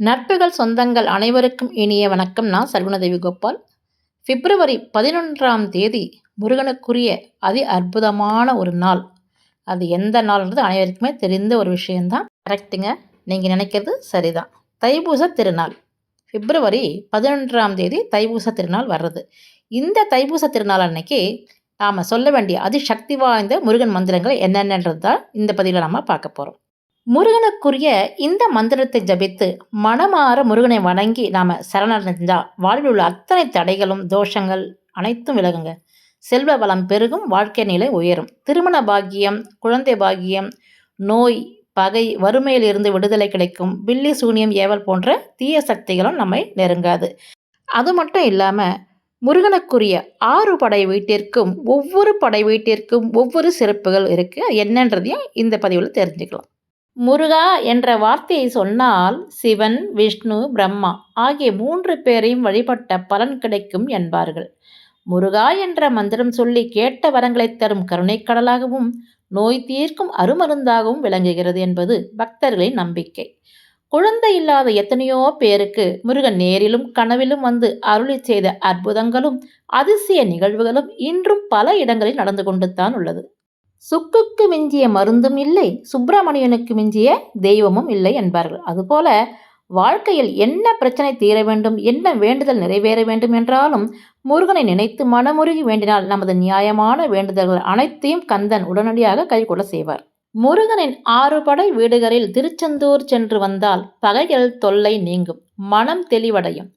நட்புகள் சொந்தங்கள் அனைவருக்கும் இனிய வணக்கம். நான் சர்வணதேவி கோபால். பிப்ரவரி பதினொன்றாம் தேதி முருகனுக்குரிய அதி அற்புதமான ஒரு நாள். அது எந்த நாள்ன்றது அனைவருக்குமே தெரிந்த ஒரு விஷயந்தான் கரெக்டுங்க நீங்கள் நினைக்கிறது சரிதான். தைப்பூச திருநாள். பிப்ரவரி பதினொன்றாம் தேதி தைப்பூச திருநாள் வர்றது. இந்த தைப்பூச திருநாள் அன்னைக்கு நாம் சொல்ல வேண்டிய அதிசக்தி வாய்ந்த முருகன் மந்திரங்கள் என்னென்னன்றது தான் இந்த பதிவில் நம்ம பார்க்க போகிறோம் முருகனுக்குரிய இந்த மந்திரத்தை ஜபித்து மனமாற முருகனை வணங்கி நாம் சரணடைஞ்சா வாழ்வில் உள்ள அத்தனை தடைகளும் தோஷங்கள் அனைத்தும் விலகுங்க. செல்வ வளம் பெருகும் வாழ்க்கை நிலை உயரும். திருமண பாக்கியம் குழந்தை பாக்கியம் நோய் பகை வறுமையிலிருந்து விடுதலை கிடைக்கும். பில்லி சூனியம் ஏவல் போன்ற தீய சக்திகளும் நம்மை நெருங்காது. அது மட்டும் இல்லாமல் முருகனுக்குரிய ஆறு படை வீட்டிற்கும் ஒவ்வொரு படை வீட்டிற்கும் ஒவ்வொரு சிறப்புகள் இருக்குது என்னன்றதையும் இந்த பதிவில் தெரிஞ்சுக்கலாம். முருகா என்ற வார்த்தையை சொன்னால் சிவன் விஷ்ணு பிரம்மா ஆகிய மூன்று பேரையும் வழிபட்ட பலன் கிடைக்கும் என்பார்கள். முருகா என்ற மந்திரம் சொல்லி கேட்ட வரங்களை தரும் கருணைக்கடலாகவும் நோய் தீர்க்கும் அருமருந்தாகவும் விளங்குகிறது என்பது பக்தர்களின் நம்பிக்கை. குழந்தை இல்லாத எத்தனையோ பேருக்கு முருகன் நேரிலும் கனவிலும் வந்து அருளி செய்த அற்புதங்களும் அதிசய நிகழ்வுகளும் இன்றும் பல இடங்களில் நடந்து கொண்டு தான் உள்ளது. சுக்குக்கு மிஞ்சிய மருந்தும் இல்லை சுப்பிரமணியனுக்கு மிஞ்சிய தெய்வமும் இல்லை என்பார்கள். அதுபோல வாழ்க்கையில் என்ன பிரச்சனை தீர வேண்டும் என்ன வேண்டுதல் நிறைவேற வேண்டும் என்றாலும் முருகனை நினைத்து மனமுருகி வேண்டினால் நமது நியாயமான வேண்டுதல்கள் அனைத்தையும் கந்தன் உடனடியாக கைகூட செய்வார். முருகனின் ஆறுபடை வீடுகளில் திருச்செந்தூர் சென்று வந்தால் பகைகள் தொல்லை நீங்கும் மனம் தெளிவடையும்.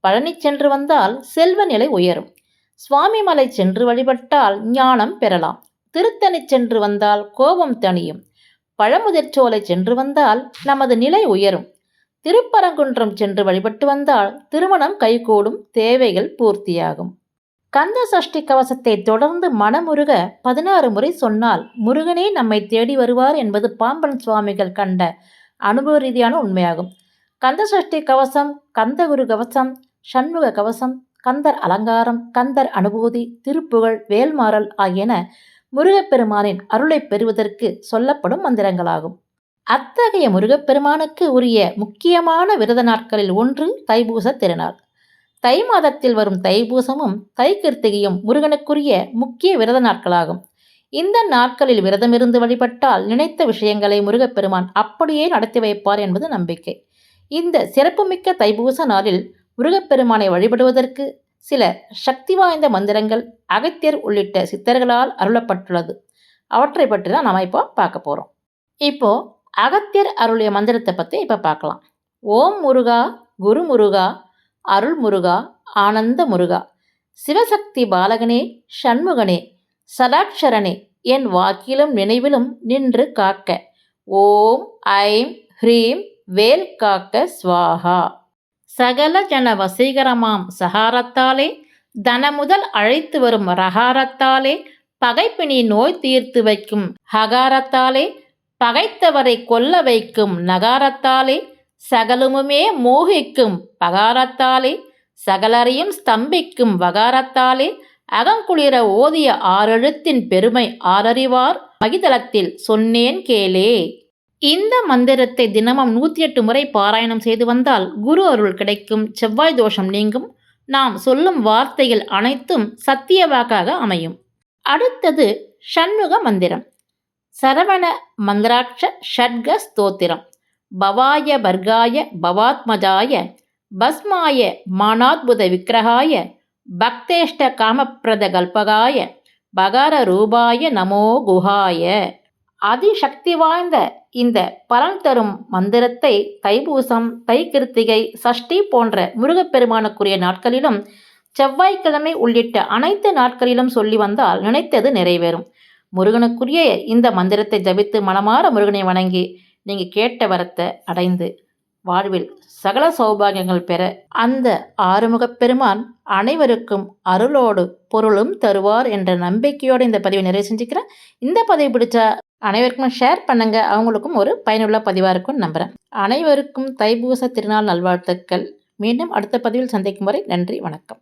பழனி சென்று வந்தால் செல்வ நிலை உயரும். சுவாமிமலை சென்று வழிபட்டால் ஞானம் பெறலாம். திருத்தணி சென்று வந்தால் கோபம் தணியும். பழமுதிர்ச்சோலை சென்று வந்தால் நமது நிலை உயரும். திருப்பரங்குன்றம் சென்று வழிபட்டு வந்தால் திருமணம் கைகூடும் தேவைகள் பூர்த்தியாகும். கந்த சஷ்டி கவசத்தை தொடர்ந்து மனமுருக பதினாறு முறை சொன்னால் முருகனே நம்மை தேடி வருவார் என்பது பாம்பன் சுவாமிகள் கண்ட அனுபவ ரீதியான உண்மையாகும். கந்த சஷ்டி கவசம் கந்தகுரு கவசம் சண்முக கவசம் கந்தர் அலங்காரம் கந்தர் அனுபூதி திருப்புகழ் வேல்மாறல் ஆகியன முருகப்பெருமானின் அருளை பெறுவதற்கு சொல்லப்படும் மந்திரங்களாகும். அத்தகைய முருகப்பெருமானுக்கு உரிய முக்கியமான விரத நாட்களில் ஒன்று தைபூச திருநாள். தை மாதத்தில் வரும் தைபூசமும் தை கிருத்திகையும் முருகனுக்குரிய முக்கிய விரத நாட்களாகும். இந்த நாட்களில் விரதமிருந்து வழிபட்டால் நினைத்த விஷயங்களை முருகப்பெருமான் அப்படியே நடத்தி வைப்பார் என்பது நம்பிக்கை. இந்த சிறப்புமிக்க தைபூச நாளில் முருகப்பெருமானை வழிபடுவதற்கு சில சக்தி வாய்ந்த மந்திரங்கள் அகத்தியர் உள்ளிட்ட சித்தர்களால் அருளப்பட்டுள்ளது. அவற்றை பற்றி தான் நம்ம இப்போ பார்க்க போகிறோம் இப்போது அகத்தியர் அருளிய மந்திரத்தை பற்றி இப்போ பார்க்கலாம். ஓம் முருகா குரு முருகா அருள் முருகா ஆனந்த முருகா. சிவசக்தி பாலகனே ஷண்முகனே சதாட்சரனே என் வாக்கிலும் நினைவிலும் நின்று காக்க. ஓம் ஐம் ஹ்ரீம் வேல் காக்க ஸ்வாஹா. சகல ஜன வசீகரமாம் சகாரத்தாலே தனமுதல் அழைத்து வரும் ரகாரத்தாலே பகைப்பினி நோய் தீர்த்து வைக்கும் ஹகாரத்தாலே. பகைத்தவரை கொல்ல வைக்கும் நகாரத்தாலே. சகலமுமே மோகிக்கும் பகாரத்தாலே. சகலரையும் ஸ்தம்பிக்கும் வகாரத்தாலே. அகங்குளிர ஓதிய ஆறெழுத்தின் பெருமை ஆறறிவார். மகிதளத்தில் சொன்னேன் கேளே. இந்த மந்திரத்தை தினமும் நூற்றி எட்டு முறை பாராயணம் செய்து வந்தால் குரு அருள் கிடைக்கும் செவ்வாய் தோஷம் நீங்கும். நாம் சொல்லும் வார்த்தைகள் அனைத்தும் சத்தியவாக்காக அமையும். அடுத்தது ஷண்முக மந்திரம். சரவண மந்திராட்ச ஷட்க ஸ்தோத்திரம். பவாய பர்காய பவாத்மஜாய பஸ்மாய மானாத்புத விக்கிரகாய பக்தேஷ்ட காமப்பிரத கல்பகாய பகார ரூபாய நமோ குஹாய அதிசக்தி வாய்ந்த இந்த பலன் தரும் மந்திரத்தை தைபூசம் தை கிருத்திகை சஷ்டி போன்ற முருகப்பெருமானுக்குரிய நாட்களிலும் செவ்வாய்க்கிழமை உள்ளிட்ட அனைத்து நாட்களிலும் சொல்லி வந்தால் நினைத்தது நிறைவேறும். முருகனுக்குரிய இந்த மந்திரத்தை ஜபித்து மனமாற முருகனை வணங்கி நீங்கள் கேட்ட வரத்தை அடைந்து வாழ்வில் சகல சௌபாகியங்கள் பெற அந்த ஆறுமுகப் பெருமான் அனைவருக்கும் அருளோடு பொருளும் தருவார் என்ற நம்பிக்கையோடு இந்த பதிவை நிறைவு செஞ்சுக்கிறேன். இந்த பதிவு பிடிச்சா அனைவருக்கும் ஷேர் பண்ணுங்கள் அவங்களுக்கும் ஒரு பயனுள்ள பதிவாக இருக்கும்னு நம்புகிறேன் அனைவருக்கும் தைபூச திருநாள் நல்வாழ்த்துக்கள். மீண்டும் அடுத்த பதிவில் சந்திக்கும் வரை நன்றி வணக்கம்.